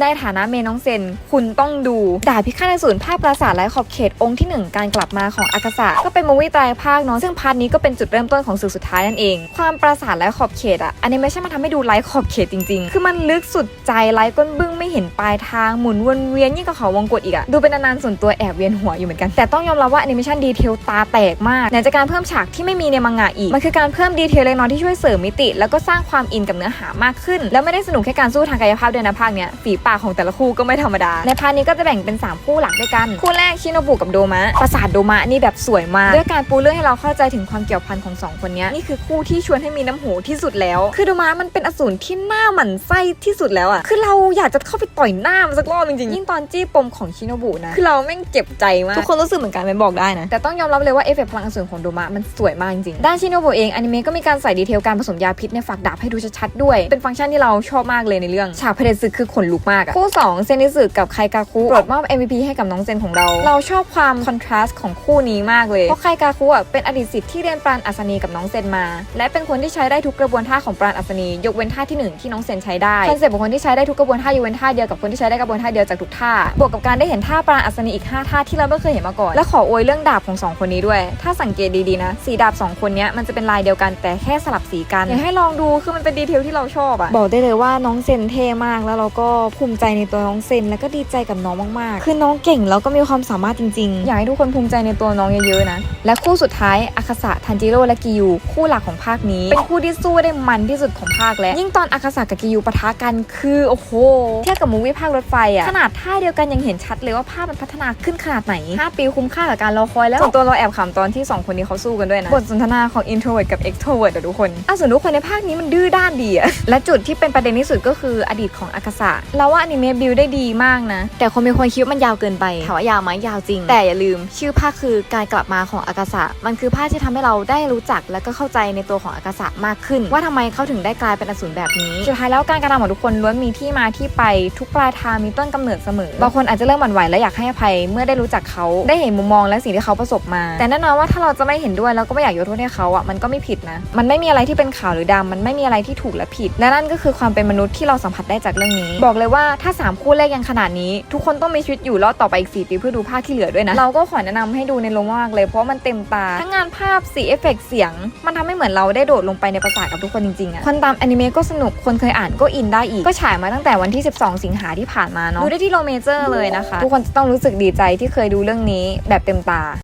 ในฐานะเมน้องเซน คุณต้องดู ดาบพิฆาตอสูรภาพปราสาทไร้ขอบเขตองค์ที่หนึ่งการกลับมาของอากาศะก็เป็นมูวี่ไตรภาคเนาะซึ่งพาร์ทนี้ก็เป็นจุดเริ่มต้นของศึกสุดท้ายนั่นเอง ความปราสาทไร้ขอบเขตอะแอนิเมชันมันทำให้ดูไร้ขอบเขตจริงๆ คือมันลึกสุดใจไร้ก้นบึ้งไม่เห็นปลายทางหมุนวนเวียนยิ่งกับเขาวงกตอีกอะดูเป็นนานๆส่วนตัวแอบเวียนหัวอยู่เหมือนกัน แต่ต้องยอมรับว่าแอนิเมชันดีเทลตาแตกมากไหนจะการเพิ่มฉากที่ไม่มีในมังงะอีก มันคือการเพิ่มดีเทลเล็กน้อยที่ช่วยเสริมมิติ แล้วก็สร้างความอินกับเนื้อหามากขึ้น แล้วไม่ได้สนุกแค่การสู้ทางกายภาพด้วยนะภาคเนี้ยฝีปากของแต่ละคู่ก็ไม่ธรรมดา ในพาร์ทนี้ก็จะแบ่งเป็น 3 คู่หลักด้วยกัน คู่แรกชิโนบุกับโดมะ ปราสาทโดมะนี่แบบสวยมาก ด้วยการปูเรื่องให้เราเข้าใจถึงความเกี่ยวพันของสองคนเนี้ยนี่คือคู่ที่ชวนให้มีน้ำหูที่สุดแล้ว คือโดมะมันเป็นอสูรที่หน้าหมันไส้ที่สุดแล้วอะคือเราอยากจะเข้าไปต่อยหน้ามันสักรอบจริงๆยิ่งตอนจี้ปมของชิโนบุนะคือเราแม่งเจ็บใจมากทุกคนรู้สึกเหมือนกันไหมบอกได้นะแต่ต้องยอมรับเลยว่าเอฟเฟกต์พลังอสูรของโดมะมันสวยมากจริงๆด้านชิโนบุเองอนิเมะก็มีการใส่ดีเทลการผสมยาพิษในฝักดาบให้ดูชัดๆด้วย เป็นฟังก์ชันที่เราชอบมากเลยในเรื่องฉากเผด็จศึกคือขนลุกมากอะคู่ 2 เซนิสึกับไคกาคุโปรดมอบ MVP ให้กับน้องเซนของเรา เราชอบความคอนทราสต์ของคู่นี้มากเลย เพราะไคกาคุอะเป็นอดีตศิษย์ที่เรียนปราณอัศนีกับน้องเซนมา และเป็นคนที่ใช้ได้ทุกกระบวนท่าของปราณอัศนี ยกเว้นท่าที่หนึ่งที่น้องเซนใช้ได้คอนเซ็ปต์ของคนที่ใช้ได้ทุกกระบวนท่ายกเว้นท่าเดียวกับคนที่ใช้ได้กระบวนท่าเดียวจากทุกท่า บวกกับการได้เห็นท่าปราณอัศนีอีกห้าท่าที่เราไม่เคยเห็นมาก่อน และขออวยเรื่องดาบของสองคนนี้ด้วย ถ้าสังเกตดีๆนะ สีดาบสองคนเนี้ยมันจะเป็นลายเดียวกันแต่แค่สลับสีกัน อยากให้ลองดูคือมันเป็นดีเทลที่เราชอบอะบอกได้เลยว่าน้องเซนเท่มากแล้วเราก็ภูมิใจในตัวน้องเซน แล้วก็ดีใจกับน้องมากๆ คือน้องเก่งแล้วก็มีความสามารถจริงๆ อยากให้ทุกคนภูมิใจในตัวน้องเยอะๆนะ และคู่สุดท้ายอาคาสะทันจิโร่และกิยูคู่หลักของภาคนี้ เป็นคู่ที่สู้ได้มันที่สุดของภาคแล้ว ยิ่งตอนอาคาสะกับกิยูปะทะกันคือโอ้โหเทียบกับมูวี่ภาครถไฟอะขนาดท่าเดียวกันยังเห็นชัดเลยว่าภาพมันพัฒนาขึ้นขนาดไหน 5 ปีคุ้มค่ากับการรอคอยแล้วส่วนตัวเราแอบขำตอนที่สองคนนี้เขาสู้กันด้วยนะบทสนทนาของ introvert กับ extrovert อะทุกคนอะส่วนทุกคนในภาคนี้มันดื้อด้านดีอะและจุดที่เป็นประเด็นที่สุดก็คืออดีตของอากาศะเราว่าอนิเมะบิวได้ดีมากนะ แต่คนมีคนคิดว่ามันยาวเกินไปถามว่ายาวไหมยาวจริง แต่อย่าลืม ชื่อภาคคือการกลับมาของอากาศะมันคือภาคที่ทำให้เราได้รู้จักและก็เข้าใจในตัวของอากาศะมากขึ้น ว่าทำไมเขาถึงได้กลายเป็นอสูรแบบนี้สุดท้ายแล้วการกระทำของทุกคนล้วนมีที่มาที่ไปทุกปลายทางมีต้นกำเนิดเสมอบางคนอาจจะเริ่มหวั่นไหวและอยากให้อภัยเมื่อได้รู้จักเขาได้เห็นมุมมองและสิ่งที่เขาประสบมา แต่แน่นอนว่าถ้าเราจะไม่เห็นด้วยแล้วก็ไม่อยากยกโทษให้เขาอะมันก็ไม่ผิดนะ มันไม่มีอะไรที่เป็นขาวหรือดำมันไม่มีอะไรที่ถูกและผิดและนั่นก็คือความเป็นมนุษย์ที่เราสัมผัสได้จากเรื่องนี้ บอกเลยว่าถ้า 3 คู่แรกยังขนาดนี้ ทุกคนต้องมีชีวิตอยู่รอดต่อไปอีก 4 ปีเพื่อดูภาคที่เหลือด้วยนะ เราก็ขอแนะนำให้ดูในโรงมากเลยเพราะว่ามันเต็มตา ทั้งงานภาพสีเอฟเฟกต์เสียง มันทำให้เหมือนเราได้โดดลงไปในปราสาทกับทุกคนจริงๆอะคนตามแอนิเมะก็สนุกคนเคยอ่านก็อินได้อีกก็ฉายมาตั้งแต่วันที่ 12 สิงหาที่ผ่านมาเนาะดูได้ที่โรเมเจอร์เลยนะคะ ทุกคนจะต้องรู้สึกดีใจที่เคยดูเรื่องนี้แบบเต็มตา